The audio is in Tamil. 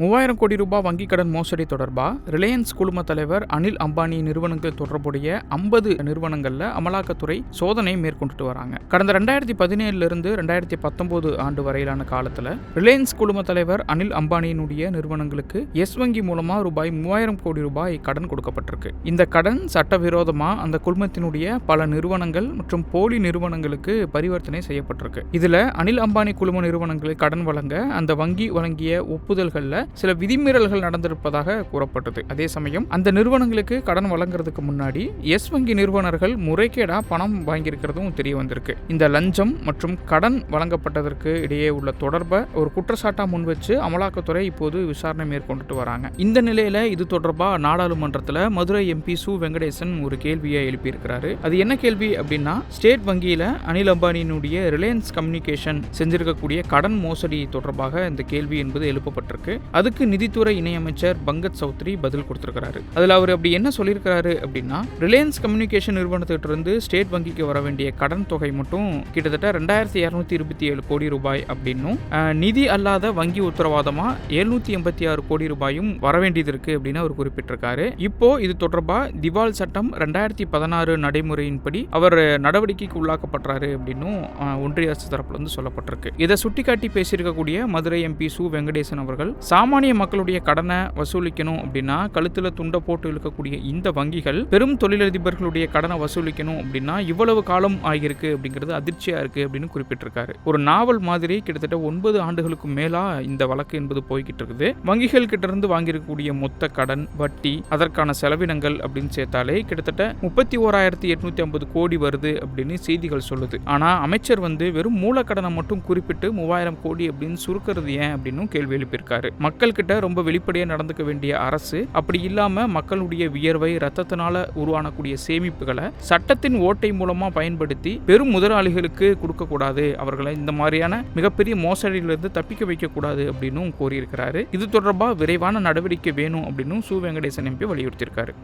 மூவாயிரம் கோடி ரூபாய் வங்கிக் கடன் மோசடி தொடர்பாக ரிலையன்ஸ் குழும தலைவர் அனில் அம்பானி நிறுவனங்கள் தொடர்புடைய ஐம்பது நிறுவனங்களில் அமலாக்கத்துறை சோதனை மேற்கொண்டுட்டு வராங்க. கடந்த ரெண்டாயிரத்தி பதினேழுல இருந்து ரெண்டாயிரத்தி பத்தொன்பது ஆண்டு வரையிலான காலத்தில் ரிலையன்ஸ் குழும தலைவர் அனில் அம்பானியினுடைய நிறுவனங்களுக்கு எஸ் வங்கி மூலமாக ரூபாய் மூவாயிரம் கோடி ரூபாய் கடன் கொடுக்கப்பட்டிருக்கு. இந்த கடன் சட்டவிரோதமாக அந்த குழுமத்தினுடைய பல நிறுவனங்கள் மற்றும் போலி நிறுவனங்களுக்கு பரிவர்த்தனை செய்யப்பட்டிருக்கு. இதில் அனில் அம்பானி குழும நிறுவனங்களுக்கு கடன் வழங்க அந்த வங்கி வழங்கிய ஒப்புதல்களில் சில விதிமீறல்கள் நடந்திருப்பதாக கூறப்பட்டது. அதே சமயம் அந்த நிறுவனங்களுக்கு கடன் வழங்குறதுக்கு முன்னாடி எஸ் வங்கி நிறுவனர்கள் முறைகேடா பணம் வாங்கியிருக்கிறதும் தெரிய வந்திருக்கு. இந்த லஞ்சம் மற்றும் கடன் வழங்கப்பட்டதற்கு இடையே உள்ள தொடர்பை ஒரு குற்றச்சாட்டா முன் வச்சு அமலாக்கத்துறை இப்போது விசாரணை மேற்கொண்டுட்டு வராங்க. இந்த நிலையில இது தொடர்பாக நாடாளுமன்றத்தில் மதுரை எம்பி சு. வெங்கடேசன் ஒரு கேள்வியை எழுப்பியிருக்கிறாரு. அது என்ன கேள்வி அப்படின்னா ஸ்டேட் வங்கியில அனில் அம்பானியினுடைய ரிலையன்ஸ் கம்யூனிகேஷன் செஞ்சிருக்கக்கூடிய கடன் மோசடி தொடர்பாக இந்த கேள்வி என்பது எழுப்பப்பட்டிருக்கு. அதுக்கு நிதித்துறை இணையமைச்சர் பங்கத் சௌத்ரி பதில் கொடுத்திருக்கிறாரு. அதுல அவர் அப்படி என்ன சொல்லியிருக்கிறாரு அப்படின்னா ரிலையன்ஸ் கம்யூனிகேஷன் நிறுவனத்திட்ட இருந்து ஸ்டேட் வங்கிக்கு வர வேண்டிய கடன் தொகை மட்டும் கிட்டத்தட்ட ரெண்டாயிரத்தி இரநூத்தி இருபத்தி ஏழு கோடி ரூபாய் அப்படின்னும் நிதி அல்லாத வங்கி உத்தரவாதமா எழுநூத்தி எண்பத்தி ஆறு கோடி ரூபாயும் வர வேண்டியது இருக்கு அப்படின்னு அவர் குறிப்பிட்டிருக்காரு. இப்போ இது தொடர்பா திவால் சட்டம் ரெண்டாயிரத்தி பதினாறு நடைமுறையின்படி அவர் நடவடிக்கைக்கு உள்ளாக்கப்படுறாரு அப்படின்னும் ஒன்றிய அரசு தரப்புல இருந்து சொல்லப்பட்டிருக்கு. இதை சுட்டிக்காட்டி பேசியிருக்கக்கூடிய மதுரை எம்பி சு வெங்கடேசன் அவர்கள் சாமானிய மக்களுடைய கடனை வசூலிக்கணும் அப்படின்னா கழுத்தில் துண்டை போட்டு இழுக்கக்கூடிய இந்த வங்கிகள் பெரும் தொழிலதிபர்களுடைய கடனை வசூலிக்கணும் அப்படின்னா இவ்வளவு காலம் ஆகியிருக்கு அப்படிங்கிறது அதிர்ச்சியாக இருக்கு அப்படின்னு குறிப்பிட்டிருக்காரு. ஒரு நாவல் மாதிரி கிட்டத்தட்ட ஒன்பது ஆண்டுகளுக்கு மேலாக இந்த வழக்கு என்பது போய்கிட்டு இருக்குது. வங்கிகள் கிட்ட இருந்து வாங்கியிருக்கக்கூடிய மொத்த கடன் வட்டி அதற்கான செலவினங்கள் அப்படின்னு சேர்த்தாலே கிட்டத்தட்ட முப்பத்தி ஓராயிரத்தி எட்நூத்தி ஐம்பது கோடி வருது அப்படின்னு செய்திகள் சொல்லுது. ஆனால் அமைச்சர் வந்து வெறும் மூலக்கடனை மட்டும் குறிப்பிட்டு மூவாயிரம் கோடி அப்படின்னு சுருக்கிறது ஏன் அப்படின்னு கேள்வி எழுப்பியிருக்காரு. மக்கள்கிட்ட ரொம்ப வெளிப்படையாக நடந்துக்க வேண்டிய அரசு அப்படி இல்லாமல் மக்களுடைய வியர்வை ரத்தத்தினால உருவானக்கூடிய சேமிப்புகளை சட்டத்தின் ஓட்டை மூலமாக பயன்படுத்தி பெரும் முதலாளிகளுக்கு கொடுக்கக்கூடாது அவர்களை இந்த மாதிரியான மிகப்பெரிய மோசடியிலிருந்து தப்பிக்க வைக்கக்கூடாது அப்படின்னும் கோரியிருக்கிறாரு. இது தொடர்பாக விரைவான நடவடிக்கை வேணும் அப்படின்னும் சு. வெங்கடேசன் எம்பி வலியுறுத்தியிருக்காரு.